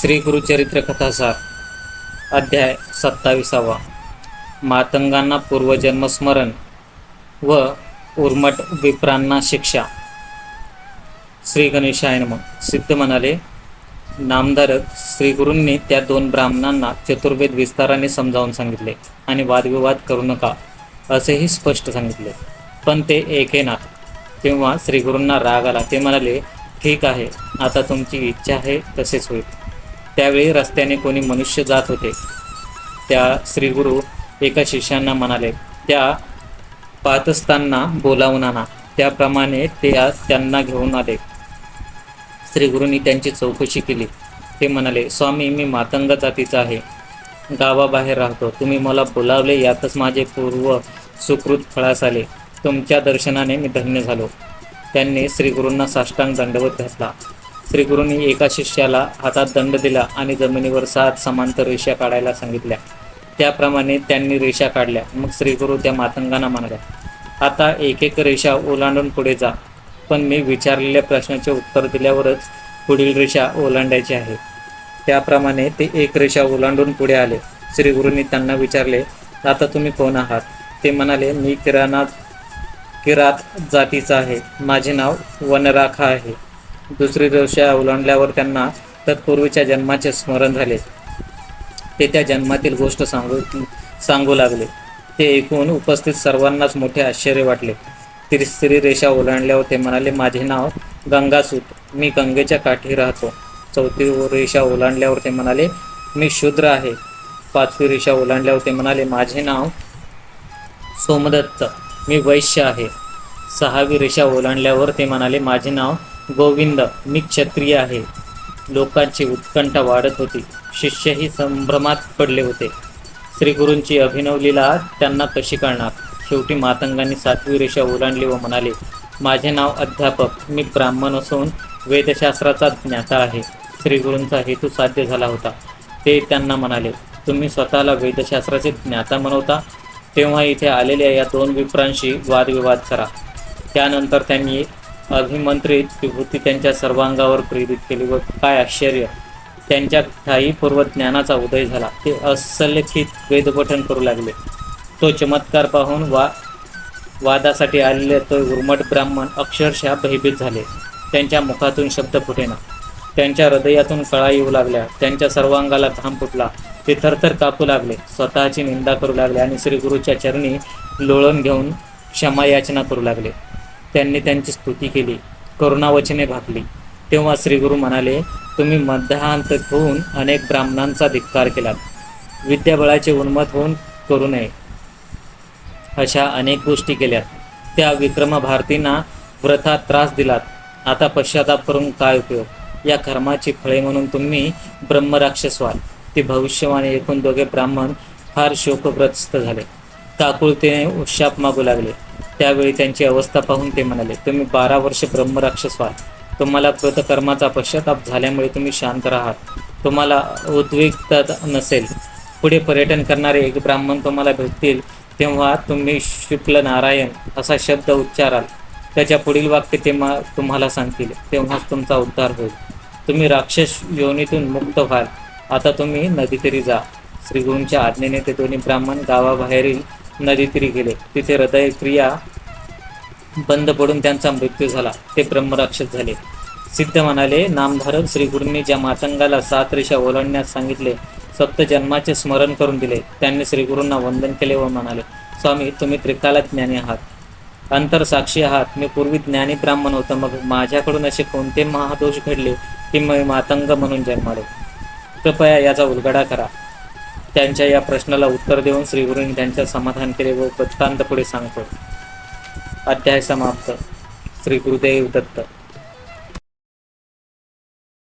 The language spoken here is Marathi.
श्री गुरुचरित्र कथासार अध्याय सत्ताविसावा. मातंगांना पूर्वजन्मस्मरण व उर्मट विप्रांना शिक्षा. श्री गणेशायन मग सिद्ध म्हणाले नामधारक श्रीगुरूंनी त्या दोन ब्राह्मणांना चतुर्वेद विस्ताराने समजावून सांगितले आणि वादविवाद करू नका असेही स्पष्ट सांगितले. पण ते एकेनात तेव्हा श्रीगुरूंना राग आला. ते म्हणाले ठीक आहे. आता तुमची इच्छा आहे तसेच होईल. त्यावेळी रस्त्याने कोणी मनुष्य जात होते. त्या श्रीगुरु एका शिष्यांना म्हणाले त्या पाहत असताना बोलावून आणा. त्याप्रमाणे ते आज त्यांना घेऊन आले. श्रीगुरूंनी त्यांची चौकशी केली. ते म्हणाले स्वामी मी मातंग जातीचा आहे. गावाबाहेर राहतो. तुम्ही मला बोलावले यातच माझे पूर्व सुकृत फळास आले. तुमच्या दर्शनाने मी धन्य झालो. त्यांनी श्रीगुरूंना साष्टांग दंडवत घातला. श्रीगुरूंनी एका शिष्याला हातात दंड दिला आणि जमिनीवर सात समांतर रेषा काढायला सांगितल्या. त्याप्रमाणे त्यांनी रेषा काढल्या. मग श्रीगुरू त्या मातंगांना म्हणाल्या आता एक एक रेषा ओलांडून पुढे जा. पण मी विचारलेल्या प्रश्नाचे उत्तर दिल्यावरच पुढील रेषा ओलांडायची आहे. त्याप्रमाणे ते एक रेषा ओलांडून पुढे आले. श्रीगुरूंनी त्यांना विचारले आता तुम्ही कोण आहात? ते म्हणाले मी किराणा किरात जातीचा आहे. माझे नाव वनराखा आहे. दुसरी रेषा ओलांडल्यावर त्यांना तत्पूर्वीच्या जन्माचे स्मरण झाले. ते त्या जन्मातील गोष्ट सांगू सांगू लागले. ते ऐकून उपस्थित सर्वांनाच मोठे आश्चर्य वाटले. स्त्री रेषा ओलांडल्यावर ते म्हणाले माझे नाव गंगासूत. मी गंगेच्या काठी राहतो. चौथी रेषा ओलांडल्यावर ते म्हणाले मी शूद्र आहे. पाचवी रेषा ओलांडल्यावर ते म्हणाले माझे नाव सोमदत्त. मी वैश्य आहे. सहावी रेषा ओलांडल्यावर ते म्हणाले माझे नाव गोविंद मी क्षत्रिय आहे. लोकांची उत्कंठा वाढत होती. शिष्यही संभ्रमात पडले होते. श्रीगुरूंची अभिनव लीला त्यांना कशी कळणार? शेवटी मातंगांनी सातवी रेषा ओलांडली व म्हणाले माझे नाव अध्यापक. मी ब्राह्मण असून वेदशास्त्राचा ज्ञाता आहे. श्रीगुरूंचा हेतू साध्य झाला होता. ते त्यांना म्हणाले तुम्ही स्वतःला वेदशास्त्राचे ज्ञाता म्हणवता तेव्हा इथे आलेल्या या दोन विप्रांशी वादविवाद करा. त्यानंतर त्यांनी अभिमंत्रित विभूती त्यांच्या सर्वांगावर प्रेरित केली व काय आश्चर्य त्यांच्या ठाई पूर्व ज्ञानाचा उदय झाला. ते असलेखित वेदपठन करू लागले. तो चमत्कार पाहून वा वादासाठी आलेले तो उर्मट ब्राह्मण अक्षरशः भयभीत झाले. त्यांच्या मुखातून शब्द फुटेना. त्यांच्या हृदयातून कळा येऊ लागल्या. त्यांच्या सर्वांगाला घाम फुटला. ते थरथर कापू लागले. स्वतःची निंदा करू लागले आणि श्रीगुरूच्या चरणी लोळण घेऊन क्षमायाचना करू लागले. त्यांनी त्यांची स्तुती केली करुणावचने भागली. तेव्हा श्रीगुरू म्हणाले तुम्ही मध्यान्त होऊन अनेक ब्राह्मणांचा धिक्कार केला विद्याबळाचे उन्मत होऊन करू नये. अशा अनेक गोष्टी केल्यात. त्या विक्रम भारतींना व्रथा त्रास दिलात. आता पश्चाताप करून काय उपयोग? या कर्माची फळे म्हणून तुम्ही ब्रह्मराक्षस व्हाल. ते भविष्यवाणी ऐकून दोघे ब्राह्मण फार शोकग्रस्त झाले. काकुळतेने उशाप मागू लागले. त्यावेळी त्यांची अवस्था पाहून ते म्हणाले तुम्ही बारा वर्ष ब्रह्मराक्षस व्हाल तुम्हाला कृतकर्माचा पश्चाताप झाल्यामुळे तुम्ही शांत राहात तुम्हाला उद्विग्नता नसेल. पुढे पर्यटन करणारे एक ब्राह्मण तुम्हाला भेटतील तेव्हा तुम्ही शुक्ल नारायण असा शब्द उच्चाराल. त्याच्या पुढील वाक्य ते तुम्हाला सांगतील. तेव्हाच तुमचा उद्धार होईल. तुम्ही राक्षस योनीतून मुक्त व्हाल. आता तुम्ही नदीतरी जा. श्रीगुरूंच्या आज्ञेने ते दोन्ही ब्राह्मण गावाबाहेरील नदीतीरी गेले. तिथे हृदय क्रिया बंद पडून त्यांचा मृत्यू झाला. ते ब्रह्मराक्षस झाले. सिद्ध म्हणाले नामधारक श्रीगुरूंनी ज्या मातंगाला सात रेषा ओलांडण्यास सांगितले सप्त जन्माचे स्मरण करून दिले. त्यांनी श्रीगुरूंना वंदन केले व म्हणाले स्वामी तुम्ही त्रिकाला ज्ञानी आहात. अंतर साक्षी आहात. मी पूर्वी ज्ञानी ब्राह्मण होतो. मग माझ्याकडून असे कोणते महादोष घडले की मी मातंग म्हणून जन्मालो? कृपया याचा उलगडा करा. त्यांच्या या प्रश्नाला उत्तर देऊन श्रीगुरूंनी त्यांचे समाधान केले व वृत्तांत पुढे सांगतो. अध्याय समाप्त. श्री गुरुदेव दत्त.